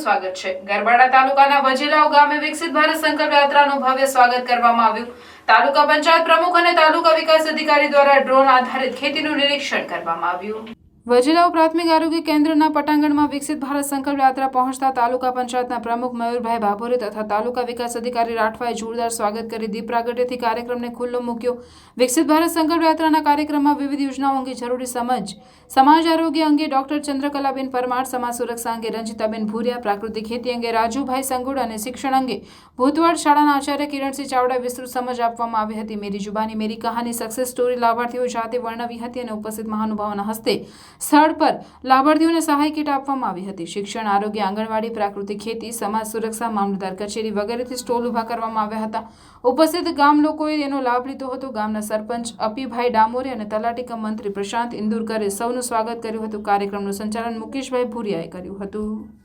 સ્વાગત છે. ગરબાડા તાલુકાના વજીલાવ ગામે વિકસિત ભારત સંકલ્પ યાત્રાનું ભવ્ય સ્વાગત કરવામાં આવ્યું. તાલુકા પંચાયત પ્રમુખ અને તાલુકા વિકાસ અધિકારી દ્વારા ડ્રોન આધારિત ખેતીનું નિરીક્ષણ કરવામાં આવ્યું. વજીલાવ પ્રાથમિક આરોગ્ય કેન્દ્રના પટાંગણમાં વિકસિત ભારત સંકલ્પ યાત્રા પહોંચતા તાલુકા પંચાયતના પ્રમુખ મયુરભાઈ બાભોરે તથા તાલુકા વિકાસ અધિકારી રાઠવાએ જોરદાર સ્વાગત કરી દીપ પ્રાગટ્યથી કાર્યક્રમને ખુલ્લો મૂક્યો. વિકસિત ભારત સંકલ્પ યાત્રાના કાર્યક્રમમાં વિવિધ યોજનાઓ અંગે જરૂરી સમજ, સમાજ આરોગ્ય અંગે ડોક્ટર ચંદ્રકલાબેન પરમાર, સમાજ સુરક્ષા અંગે રંજીતાબેન ભૂરિયા, પ્રાકૃતિક ખેતી અંગે રાજુભાઈ સંગુડ અને શિક્ષણ અંગે ભૂતવાડ શાળાના આચાર્ય કિરણસિંહ ચાવડા વિસ્તૃત સમજ આપવામાં આવી હતી. મેરી જુબાની, મેરી કહાની સક્સેસ સ્ટોરી લાભાર્થીઓ જાતે વર્ણવી હતી અને ઉપસ્થિત મહાનુભાવોના હસ્તે સ્થળ પર લાભાર્થીઓને સહાય કીટ આપવામાં આવી હતી. શિક્ષણ, આરોગ્ય, આંગણવાડી, પ્રાકૃતિક ખેતી, સમાજ સુરક્ષા, મામલતદાર કચેરી વગેરેથી સ્ટોલ ઊભા કરવામાં આવ્યા હતા. ઉપસ્થિત ગામ લોકોએ એનો લાભ લીધો હતો. ગામના સરપંચ અપીભાઈ ડામોરે અને તલાટીકા મંત્રી પ્રશાંત ઇન્દુરકરે સૌનું સ્વાગત કર્યું હતું. કાર્યક્રમનું સંચાલન મુકેશભાઈ ભુરિયાએ કર્યું હતું.